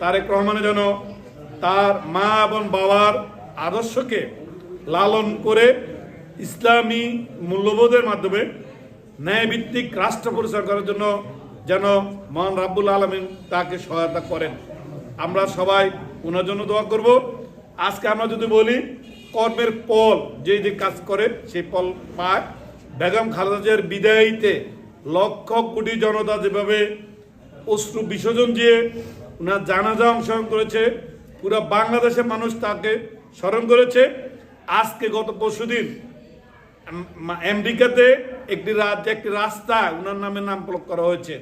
তারেক রহমানের যেন তার মা এবং বাবার আদর্শকে লালন করে ইসলামী মূল্যবোধের মাধ্যমে ন্যায়ভিত্তিক রাষ্ট্র পরিচালনা করার জন্য যেন মহান রাব্বুল আলমিন তাকে সহায়তা করেন। আমরা সবাই ওনার জন্য দোয়া করব। আজকে আমরা যদি বলি কর্মের ফল যে যে কাজ করে, সেই ফল পায়। বেগম খালেদা জিয়ার বিদায়ীতে লক্ষ কোটি জনতা যেভাবে অশ্রু বিসর্জন দিয়ে ওনার জানাজা অংশগ্রহণ করেছে, পুরো বাংলাদেশের মানুষ তাকে স্মরণ করেছে। আজকে গত পরশুদিন আম- আমেরিকাতে একটি রাজ্যে একটি রাস্তা ওনার নামে নামকরণ করা হয়েছে।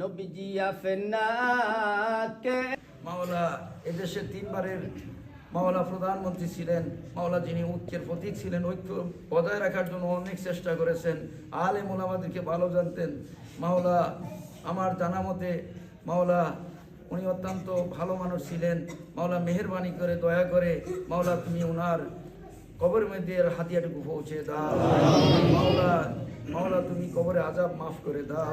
নবীজিয়া ফেন্নাতে মাওলা, এদেশে তিনবারের মাওলা প্রধানমন্ত্রী ছিলেন, মাওলা যিনি ঐক্যের প্রতীক ছিলেন, ঐক্য বজায় রাখার জন্য অনেক চেষ্টা করেছেন আলে মোলামাদেরকে ভালো জানতেন। মাওলা, আমার জানা মতে, মাওলা, উনি অত্যন্ত ভালো মানুষ ছিলেন, মাওলা মেহরবানি করে, দয়া করে, মাওলা তুমি ওনার কবরের মধ্যে হাতিয়াটুকু পৌঁছে দাও। মাওলা মাওলা তুমি কবরে আজাব মাফ করে দাও।